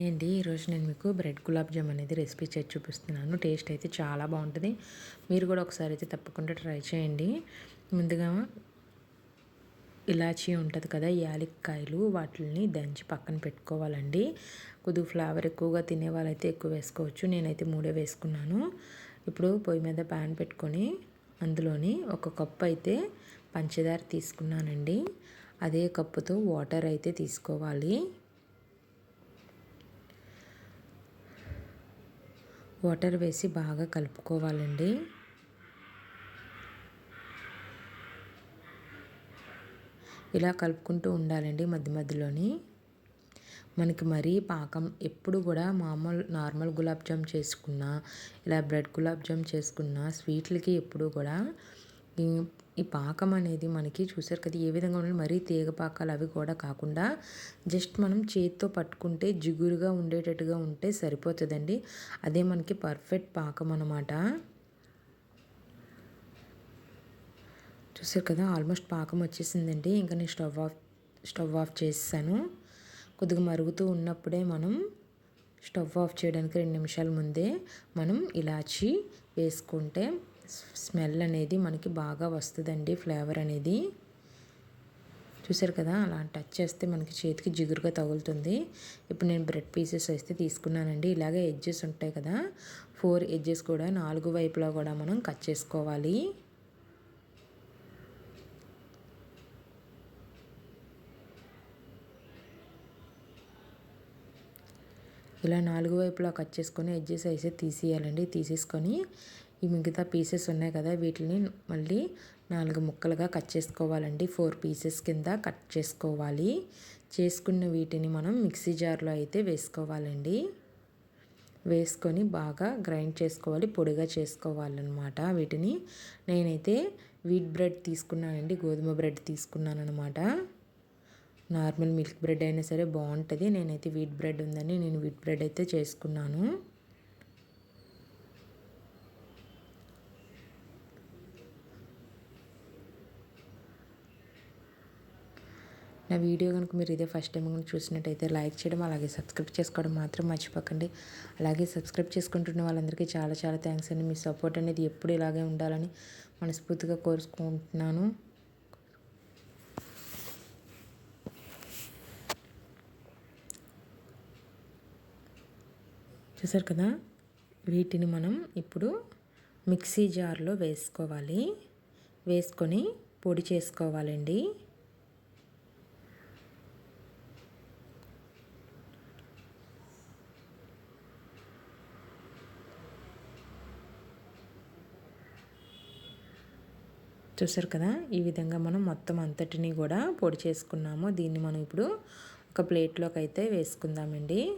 ఏంటి? ఈరోజు నేను మీకు బ్రెడ్ గులాబ్ జామ్ అనేది రెసిపీ చేసి చూపిస్తున్నాను. టేస్ట్ అయితే చాలా బాగుంటుంది. మీరు కూడా ఒకసారి అయితే తప్పకుండా ట్రై చేయండి. ముందుగా ఇలాచీ ఉంటుంది కదా యాలక్కాయలు వాటిని దంచి పక్కన పెట్టుకోవాలండి. కొద్దిగా ఫ్లేవర్ ఎక్కువగా తినే వాళ్ళైతే ఎక్కువ వేసుకోవచ్చు. నేనైతే మూడే వేసుకున్నాను. ఇప్పుడు పొయ్యి మీద ప్యాన్ పెట్టుకొని అందులోని ఒక కప్పు అయితే పంచదార తీసుకున్నానండి. అదే కప్పుతో వాటర్ అయితే తీసుకోవాలి. వాటర్ వేసి బాగా కలుపుకోవాలండి. ఇలా కలుపుకుంటూ ఉండాలండి మధ్య మధ్యలోని. మనకి మరీ పాకం ఎప్పుడు కూడా మామూలు నార్మల్ గులాబ్ జామ్ చేసుకున్నా ఇలా బ్రెడ్ గులాబ్ జామ్ చేసుకున్నా స్వీట్లకి ఎప్పుడు కూడా ఈ పాకం అనేది మనకి చూసారు కదా ఏ విధంగా ఉండాలి మరీ తీగ పాకాలు అవి కూడా కాకుండా జస్ట్ మనం చేతితో పట్టుకుంటే జిగురుగా ఉండేటట్టుగా ఉంటే సరిపోతుందండి. అదే మనకి పర్ఫెక్ట్ పాకం అనమాట చూసారు కదా ఆల్మోస్ట్ పాకం వచ్చేసిందండి. ఇంకా నేను స్టవ్ ఆఫ్ స్టవ్ ఆఫ్ చేసాను కొద్దిగా మరుగుతూ ఉన్నప్పుడే మనం స్టవ్ ఆఫ్ చేయడానికి రెండు నిమిషాల ముందే మనం ఇలాచి వేసుకుంటే స్మెల్ అనేది మనకి బాగా వస్తుందండి ఫ్లేవర్ అనేది. చూసారు కదా అలా టచ్ చేస్తే మనకి చేతికి జిగురుగా తగులుతుంది. ఇప్పుడు నేను బ్రెడ్ పీసెస్ అయితే తీసుకున్నానండి. ఇలాగే ఎడ్జెస్ ఉంటాయి కదా ఫోర్ ఎడ్జెస్ కూడా నాలుగు వైపులా కూడా మనం కట్ చేసుకోవాలి. ఇలా నాలుగు వైపులా కట్ చేసుకొని ఎడ్జెస్ అయితే తీసేయాలండి తీసేసుకొని ఈ మిగతా పీసెస్ ఉన్నాయి కదా వీటిని మళ్ళీ నాలుగు ముక్కలుగా కట్ చేసుకోవాలండి. ఫోర్ పీసెస్ కింద కట్ చేసుకోవాలి. చేసుకున్న వీటిని మనం మిక్సీ జార్లో అయితే వేసుకోవాలండి. వేసుకొని బాగా గ్రైండ్ చేసుకోవాలి పొడిగా చేసుకోవాలన్నమాట. వీటిని నేనైతే వీట్ బ్రెడ్ తీసుకున్నానండి గోధుమ బ్రెడ్ తీసుకున్నాను అనమాట నార్మల్ మిల్క్ బ్రెడ్ అయినా సరే బాగుంటుంది. నేనైతే వీట్ బ్రెడ్ ఉందని నేను వీట్ బ్రెడ్ అయితే చేసుకున్నాను. నా వీడియో కనుక మీరు ఇదే ఫస్ట్ టైం కనుక చూసినట్టయితే లైక్ చేయడం అలాగే సబ్స్క్రైబ్ చేసుకోవడం మాత్రం మర్చిపోకండి. అలాగే సబ్స్క్రైబ్ చేసుకుంటున్న వాళ్ళందరికీ చాలా చాలా థ్యాంక్స్ అండి. మీ సపోర్ట్ అనేది ఎప్పుడు ఇలాగే ఉండాలని మనస్ఫూర్తిగా కోరుకుంటున్నాను. చూసారు కదా? వీటిని మనం ఇప్పుడు మిక్సీ జార్లో వేసుకోవాలి. వేసుకొని పొడి చేసుకోవాలండి. చూసారు కదా? ఈ విధంగా మనం మొత్తం అంతటిని కూడా పొడి చేసుకున్నాము. దీన్ని మనం ఇప్పుడు ఒక ప్లేట్లోకి అయితే వేసుకుందామండి.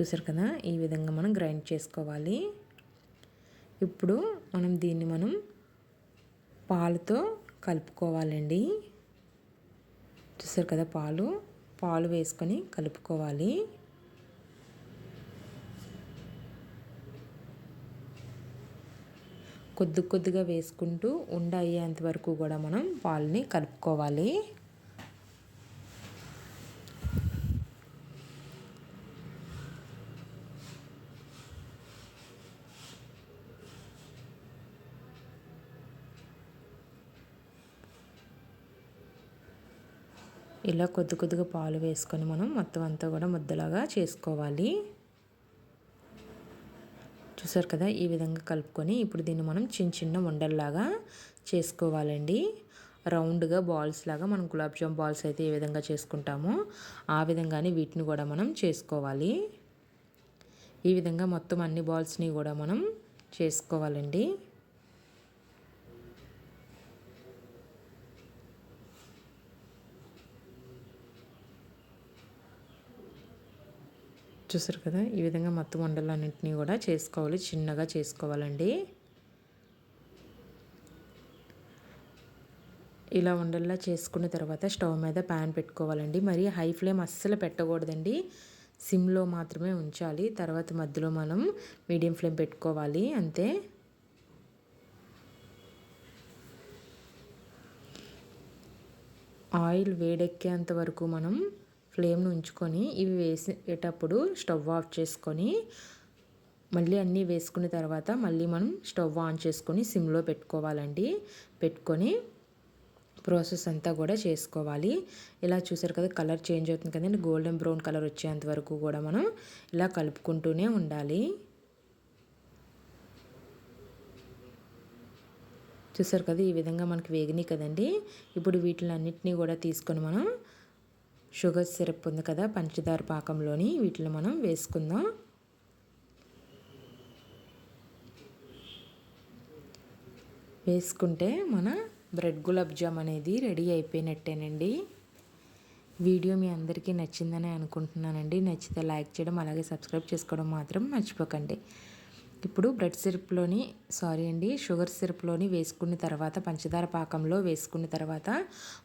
చూసారు కదా? ఈ విధంగా మనం గ్రైండ్ చేసుకోవాలి. ఇప్పుడు మనం దీన్ని మనం పాలుతో కలుపుకోవాలండి. చూసారు కదా పాలు? పాలు వేసుకొని కలుపుకోవాలి. కొద్ది కొద్దిగా వేసుకుంటూ ఉండ అయ్యేంత వరకు కూడా మనం పాలని కలుపుకోవాలి. ఇలా కొద్ది కొద్దిగా పాలు వేసుకొని మనం మొత్తం అంతా కూడా ముద్దలాగా చేసుకోవాలి. చూసారు కదా? ఈ విధంగా కలుపుకొని ఇప్పుడు దీన్ని మనం చిన్న చిన్న ఉండల్లాగా చేసుకోవాలండి. రౌండ్గా బాల్స్ లాగా మనం గులాబ్ జామ్ బాల్స్ అయితే ఏ విధంగా చేసుకుంటామో ఆ విధంగానే వీటిని కూడా మనం చేసుకోవాలి. ఈ విధంగా మొత్తం అన్ని బాల్స్ని కూడా మనం చేసుకోవాలండి. చూసారు కదా? ఈ విధంగా మొత్తం వండలన్నింటినీ కూడా చేసుకోవాలి. చిన్నగా చేసుకోవాలండి. ఇలా ఉండల్లా చేసుకున్న తర్వాత స్టవ్ మీద ప్యాన్ పెట్టుకోవాలండి. మరి హై ఫ్లేమ్ అస్సలు పెట్టకూడదండి. సిమ్లో మాత్రమే ఉంచాలి. తర్వాత మధ్యలో మనం మీడియం ఫ్లేమ్ పెట్టుకోవాలి. అంతే. ఆయిల్ వేడెక్కేంత వరకు మనం ఫ్లేమ్ను ఉంచుకొని ఇవి వేసేటప్పుడు స్టవ్ ఆఫ్ చేసుకొని మళ్ళీ అన్నీ వేసుకున్న తర్వాత మళ్ళీ మనం స్టవ్ ఆన్ చేసుకొని సిమ్లో పెట్టుకోవాలండి. పెట్టుకొని ప్రాసెస్ అంతా కూడా చేసుకోవాలి. ఇలా చూసారు కదా కలర్ చేంజ్ అవుతుంది కదండి. గోల్డెన్ బ్రౌన్ కలర్ వచ్చేంత వరకు కూడా మనం ఇలా కలుపుకుంటూనే ఉండాలి. చూసారు కదా ఈ విధంగా మనకి వేగినాయి కదండి. ఇప్పుడు వీటిని అన్నిటినీ కూడా తీసుకొని మనం షుగర్ సిరప్ ఉంది కదా పంచదార పాకంలోని వీటిని మనం వేసుకుందాం. వేసుకుంటే మన బ్రెడ్ గులాబ్ జామ్ అనేది రెడీ అయిపోయినట్టేనండి. వీడియో మీ అందరికీ నచ్చిందని అనుకుంటున్నానండి. నచ్చితే లైక్ చేయడం అలాగే సబ్స్క్రైబ్ చేసుకోవడం మాత్రం మర్చిపోకండి. ఇప్పుడు బ్రెడ్ సిరప్లోని సారీ అండి షుగర్ సిరప్లోని వేసుకున్న తర్వాత పంచదార పాకంలో వేసుకున్న తర్వాత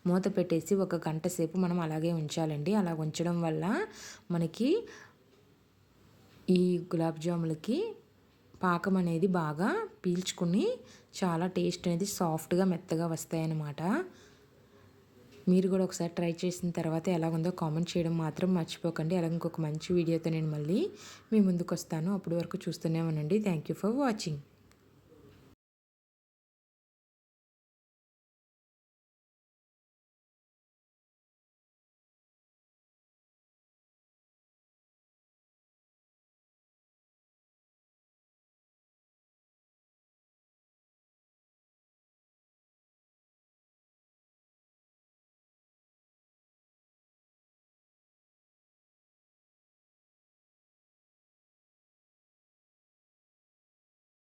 మూత పెట్టేసి ఒక గంట సేపు మనం అలాగే ఉంచాలండి. అలా ఉంచడం వల్ల మనకి ఈ గులాబ్ జాములకి పాకం అనేది బాగా పీల్చుకుని చాలా టేస్ట్ అనేది సాఫ్ట్గా మెత్తగా వస్తాయన్నమాట. మీరు కూడా ఒకసారి ట్రై చేసిన తర్వాత ఎలా ఉందో కామెంట్ చేయడం మాత్రం మర్చిపోకండి. అలాగే ఇంకొక మంచి వీడియోతో నేను మళ్ళీ మీ ముందుకు వస్తాను. అప్పటి వరకు చూస్తూనే ఉండండి. Thank you for watching